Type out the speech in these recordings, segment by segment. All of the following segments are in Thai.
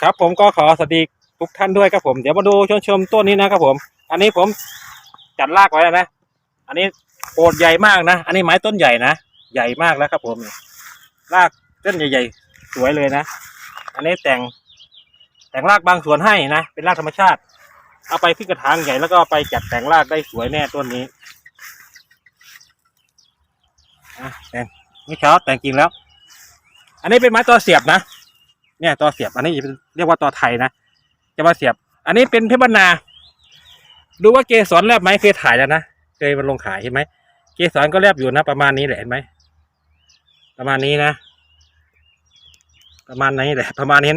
ครับผมก็ขอสวัสดีทุกท่านด้วยครับผมเดี๋ยวมาดูชมชมต้นนี้นะครับผม อันนี้ผมจัดรากไว้แล้วนะ อันนี้โอดใหญ่มากนะ อันนี้ไม้ต้นใหญ่นะ ใหญ่มากแล้วครับผม รากต้นใหญ่ๆ สวยเลยนะ อันนี้แต่ง แต่งรากบางส่วนให้นะ เป็นรากธรรมชาติ เอาไปขึ้นกระถางใหญ่แล้วก็ไปจัดแต่งรากได้สวยแน่ต้นนี้อะแต่งนี่เช้าแต่งจริงแล้ว อันนี้เป็นไม้ตัวเสียบนะ เนี่ยตัวเสียบอันนี้เรียกว่าตัวไทยนะจะมาเสียบ อันนี้เป็นเพชรบรรณาดูว่าเกสรแลบไหมเคยถ่ายแล้วนะเคยมันลงขายเห็นไหมเกสรก็แลบอยู่นะประมาณนี้แหละเห็นไหมประมาณนี้นะประมาณนี้แหละ ประมาณนี้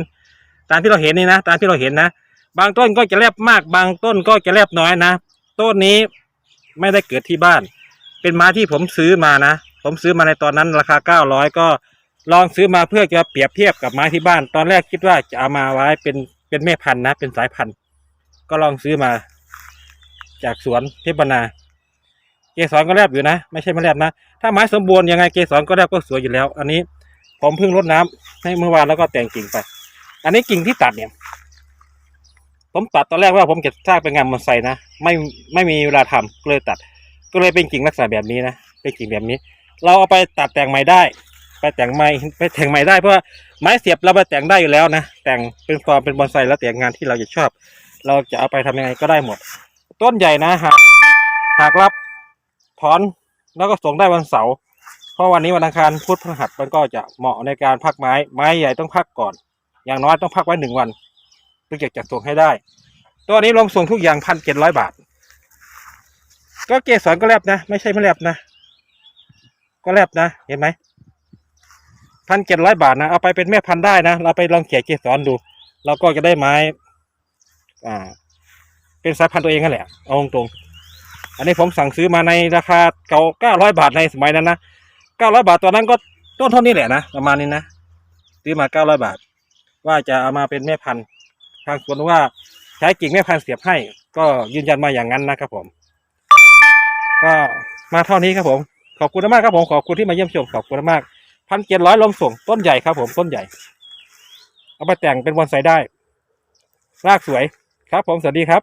ตามที่เราเห็นนี่นะตามที่เราเห็นนะบางต้นก็จะแลบมาก บางต้นก็จะแลบน้อยนะต้นนี้ไม่ได้เกิดที่บ้าน เป็นไม้ที่ผมซื้อมานะ ผมซื้อมาในตอนนั้นราคาเก้าร้อยก็ ลองซื้อมาเพื่อจะเปรียบเทียบกับไม้ที่บ้าน ตอนแรกคิดว่าจะเอามาไว้เป็นเป็นแม่พันธุ์นะ เป็นสายพันธุ์ ก็ลองซื้อมา จากสวนเทพบรรณาเกสรก็แลบอยู่นะ ไม่ใช่ไม่แลบนะ ถ้าไม้สมบูรณ์ยังไงเกสรก็แลบก็สวยอยู่แล้ว อันนี้ ผมเพิ่งรดน้ำให้เมื่อวานแล้วก็แต่งกิ่งไป อันนี้กิ่งที่ตัดเนี่ย ผมตัดตอนแรกว่าผมจะสร้างเป็นงานมอนไซนะ ไม่ไม่มีเวลาทำก็เลยตัด ก็เลยเป็นกิ่งลักษณะแบบนี้นะ เป็นกิ่งแบบนี้ เราเอาไปตัดแต่งใหม่ได้ ไปแต่งใหม่ไปแต่งใหม่ได้เพราะว่าไม้เสียบเราไปแต่งได้อยู่แล้วนะแต่งเป็นฟอร์มเป็นบอนไซแล้วแต่งงานที่เราจะชอบ เราจะเอาไปทำยังไงก็ได้หมด ต้นใหญ่นะหากหากรับถอนแล้วก็ส่งได้วันเสาร์เพราะวันนี้วันอังคารพุธพฤหัสมันก็จะเหมาะในการพักไม้ ไม้ใหญ่ต้องพักก่อน อย่างน้อยต้องพักไว้หนึ่งวันเพื่อจะจัดส่งให้ได้ ตัวนี้ลงส่งทุกอย่างพันเจ็ดร้อยบาท ก็เกสรก็แลบนะ ไม่ใช่ไม่แลบนะ ก็แลบนะ เห็นไหม พันเจ็ดร้อยบาทนะ เอาไปเป็นแม่พันธุ์ได้นะ เราไปลองเขี่ยเกสรดู เราก็จะได้ไม้ อ่า เป็นสายพันธุ์ตัวเองนั่นแหละ เอาตรงๆ อันนี้ผมสั่งซื้อมาในราคาเก่าเก้าร้อยบาทในสมัยนั้นนะเก้าร้อยบาทตัวนั้นก็ต้นเท่านี้แหละนะ ประมาณนี้นะ ซื้อมาเก้าร้อยบาท ว่าจะเอามาเป็นแม่พันธุ์ ทางสวนว่าใช้กิ่งแม่พันธุ์เสียบให้ ก็ยืนยันมาอย่างนั้นนะครับผม ก็มาเท่านี้ครับผม ขอบคุณมากครับผม ขอบคุณที่มาเยี่ยมชม ขอบคุณมาก พันเจ็ดร้อยลมส่งต้นใหญ่ครับ ผมต้นใหญ่ เอาไปแต่งเป็นบอนไซได้ รากสวยครับ ผมสวัสดีครับ